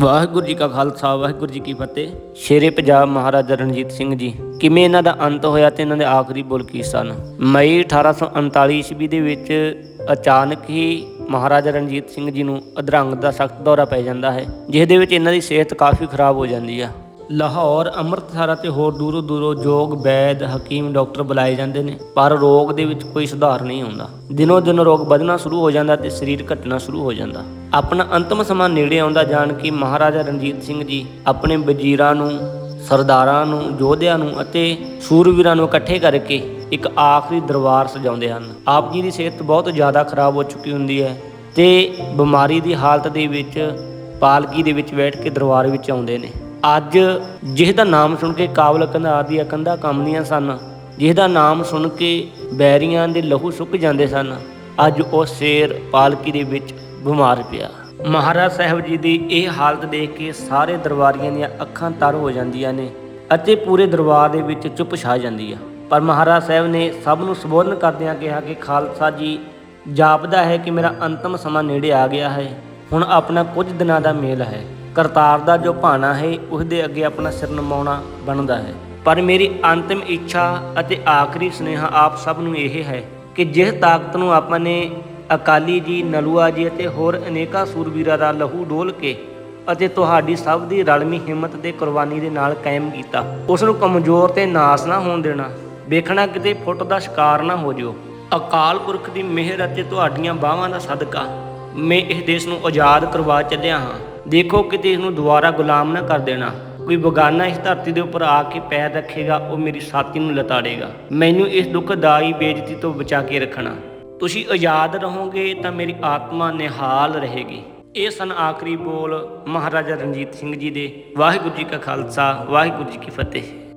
ਵਾਹਿਗੁਰੂ ਜੀ ਕਾ ਖਾਲਸਾ, ਵਾਹਿਗੁਰੂ ਜੀ ਕੀ ਫਤਿਹ। ਸ਼ੇਰੇ ਪੰਜਾਬ ਮਹਾਰਾਜਾ ਰਣਜੀਤ ਸਿੰਘ ਜੀ, ਕਿਵੇਂ ਇਹਨਾਂ ਦਾ ਅੰਤ ਹੋਇਆ ਤੇ ਇਹਨਾਂ ਦੇ ਆਖਰੀ ਬੋਲ ਕੀ ਸਨ? ਮਈ 1839 ਈਸਵੀ ਦੇ ਵਿੱਚ ਅਚਾਨਕ ਹੀ ਮਹਾਰਾਜਾ ਰਣਜੀਤ ਸਿੰਘ ਜੀ ਨੂੰ ਅਧਰੰਗ ਦਾ ਸਖਤ ਦੌਰਾ ਪੈ ਜਾਂਦਾ ਹੈ ਜਿਸ ਦੇ ਵਿੱਚ ਇਹਨਾਂ ਦੀ ਸਿਹਤ ਕਾਫੀ ਖਰਾਬ ਹੋ ਜਾਂਦੀ ਆ। ਲਾਹੌਰ, ਅੰਮ੍ਰਿਤਸਰ ਅਤੇ ਹੋਰ ਦੂਰੋਂ ਦੂਰੋਂ ਯੋਗ ਵੈਦ ਹਕੀਮ, ਡਾਕਟਰ ਬੁਲਾਏ ਜਾਂਦੇ ਨੇ, ਪਰ ਰੋਗ ਦੇ ਵਿੱਚ ਕੋਈ ਸੁਧਾਰ ਨਹੀਂ ਆਉਂਦਾ ਦਿਨੋ ਦਿਨ ਰੋਗ ਵਧਣਾ ਸ਼ੁਰੂ ਹੋ ਜਾਂਦਾ ਤੇ ਸਰੀਰ ਘਟਣਾ ਸ਼ੁਰੂ ਹੋ ਜਾਂਦਾ। ਆਪਣਾ ਅੰਤਮ ਸਮਾਂ ਨੇੜੇ ਆਉਂਦਾ ਜਾਣ ਕਿ ਮਹਾਰਾਜਾ ਰਣਜੀਤ ਸਿੰਘ ਜੀ ਆਪਣੇ ਵਜ਼ੀਰਾਂ ਨੂੰ, ਸਰਦਾਰਾਂ ਨੂੰ, ਯੋਧਿਆਂ ਨੂੰ ਅਤੇ ਸੂਰਵੀਰਾਂ ਨੂੰ ਇਕੱਠੇ ਕਰਕੇ ਇੱਕ ਆਖਰੀ ਦਰਬਾਰ ਸਜਾਉਂਦੇ ਹਨ। ਆਪ ਜੀ ਦੀ ਸਿਹਤ ਬਹੁਤ ਜ਼ਿਆਦਾ ਖਰਾਬ ਹੋ ਚੁੱਕੀ ਹੁੰਦੀ ਹੈ ਤੇ ਬਿਮਾਰੀ ਦੀ ਹਾਲਤ ਦੇ ਵਿੱਚ, ਪਾਲਕੀ ਦੇ ਵਿੱਚ ਬੈਠ ਕੇ ਦਰਬਾਰ ਵਿੱਚ ਆਉਂਦੇ ਨੇ। ਅੱਜ ਜਿਸ ਦਾ ਨਾਮ ਸੁਣ ਕੇ ਕਾਬਲ ਕੰਧਾਰ ਦੀਆਂ ਕੰਧਾਂ ਕੰਬਦੀਆਂ ਸਨ ਜਿਸ ਦਾ ਨਾਮ ਸੁਣ ਕੇ ਬੈਰੀਆਂ ਦੇ ਲਹੂ ਸੁੱਕ ਜਾਂਦੇ ਸਨ, ਅੱਜ ਉਹ ਸ਼ੇਰ ਪਾਲਕੀ ਦੇ ਵਿੱਚ ਬਿਮਾਰ ਪਿਆ। ਮਹਾਰਾਜ ਸਾਹਿਬ ਜੀ ਦੀ ਇਹ ਹਾਲਤ ਦੇਖ ਕੇ ਸਾਰੇ ਦਰਬਾਰੀਆਂ ਦੀਆਂ ਅੱਖਾਂ ਤਰ ਹੋ ਜਾਂਦੀਆਂ ਨੇ ਅਤੇ ਪੂਰੇ ਦਰਬਾਰ ਦੇ ਵਿੱਚ ਚੁੱਪ ਛਾ ਜਾਂਦੀ ਆ। ਪਰ ਮਹਾਰਾਜ ਸਾਹਿਬ ਨੇ ਸਭ ਨੂੰ ਸੰਬੋਧਨ ਕਰਦਿਆਂ ਕਿਹਾ ਕਿ ਖਾਲਸਾ ਜੀ, ਜਾਪਦਾ ਹੈ ਕਿ ਮੇਰਾ ਅੰਤਮ ਸਮਾਂ ਨੇੜੇ ਆ ਗਿਆ ਹੈ, ਹੁਣ ਆਪਣਾ ਕੁਝ ਦਿਨਾਂ ਦਾ ਮੇਲ ਹੈ। ਕਰਤਾਰ ਦਾ ਜੋ ਭਾਣਾ ਹੈ ਉਸ ਦੇ ਅੱਗੇ ਆਪਣਾ ਸਿਰ ਨਮਾਉਣਾ ਬਣਦਾ ਹੈ। ਪਰ ਮੇਰੀ ਅੰਤਿਮ ਇੱਛਾ ਅਤੇ ਆਖਰੀ ਸੁਨੇਹਾ ਆਪ ਸਭ ਨੂੰ ਇਹ ਹੈ ਕਿ ਜਿਸ ਤਾਕਤ ਨੂੰ ਆਪਾਂ ਨੇ ਅਕਾਲੀ ਜੀ, ਨਲੂਆ ਜੀ ਅਤੇ ਹੋਰ ਅਨੇਕਾਂ ਸੂਰਬੀਰਾਂ ਦਾ ਲਹੂ ਡੋਲ ਕੇ ਅਤੇ ਤੁਹਾਡੀ ਸਭ ਦੀ ਰਲਮੀ ਹਿੰਮਤ ਤੇ ਕੁਰਬਾਨੀ ਦੇ ਨਾਲ ਕਾਇਮ ਕੀਤਾ ਉਸ ਨੂੰ ਕਮਜ਼ੋਰ ਤੇ ਨਾਸ ਨਾ ਹੋਣ ਦੇਣਾ, ਵੇਖਣਾ ਕਿਤੇ ਫੁੱਟ ਦਾ ਸ਼ਿਕਾਰ ਨਾ ਹੋ ਜਿਓ। ਅਕਾਲ ਪੁਰਖ ਦੀ ਮਿਹਰ ਅਤੇ ਤੁਹਾਡੀਆਂ ਬਾਹਾਂ ਦਾ ਸਦਕਾ ਮੈਂ ਇਸ ਦੇਸ਼ ਨੂੰ ਆਜ਼ਾਦ ਕਰਵਾ ਚੱਲਿਆ ਹਾਂ। ਦੇਖੋ ਕਿਤੇ ਇਸ ਨੂੰ ਦੁਬਾਰਾ ਗੁਲਾਮ ਨਾ ਕਰ ਦੇਣਾ। ਕੋਈ ਬਗਾਨਾ ਇਸ ਧਰਤੀ ਦੇ ਉੱਪਰ ਆ ਕੇ ਪੈਰ ਰੱਖੇਗਾ, ਉਹ ਮੇਰੀ ਸਾਥੀ ਨੂੰ ਲਤਾੜੇਗਾ। ਮੈਨੂੰ ਇਸ ਦੁੱਖਦਾਈ ਬੇਇੱਜ਼ਤੀ ਤੋਂ ਬਚਾ ਕੇ ਰੱਖਣਾ। ਤੁਸੀਂ ਆਜ਼ਾਦ ਰਹੋਗੇ ਤਾਂ ਮੇਰੀ ਆਤਮਾ ਨਿਹਾਲ ਰਹੇਗੀ। ਇਹ ਸਨ ਆਖਰੀ ਬੋਲ ਮਹਾਰਾਜਾ ਰਣਜੀਤ ਸਿੰਘ ਜੀ ਦੇ। ਵਾਹਿਗੁਰੂ ਜੀ ਕਾ ਖਾਲਸਾ, ਵਾਹਿਗੁਰੂ ਜੀ ਕੀ ਫਤਿਹ।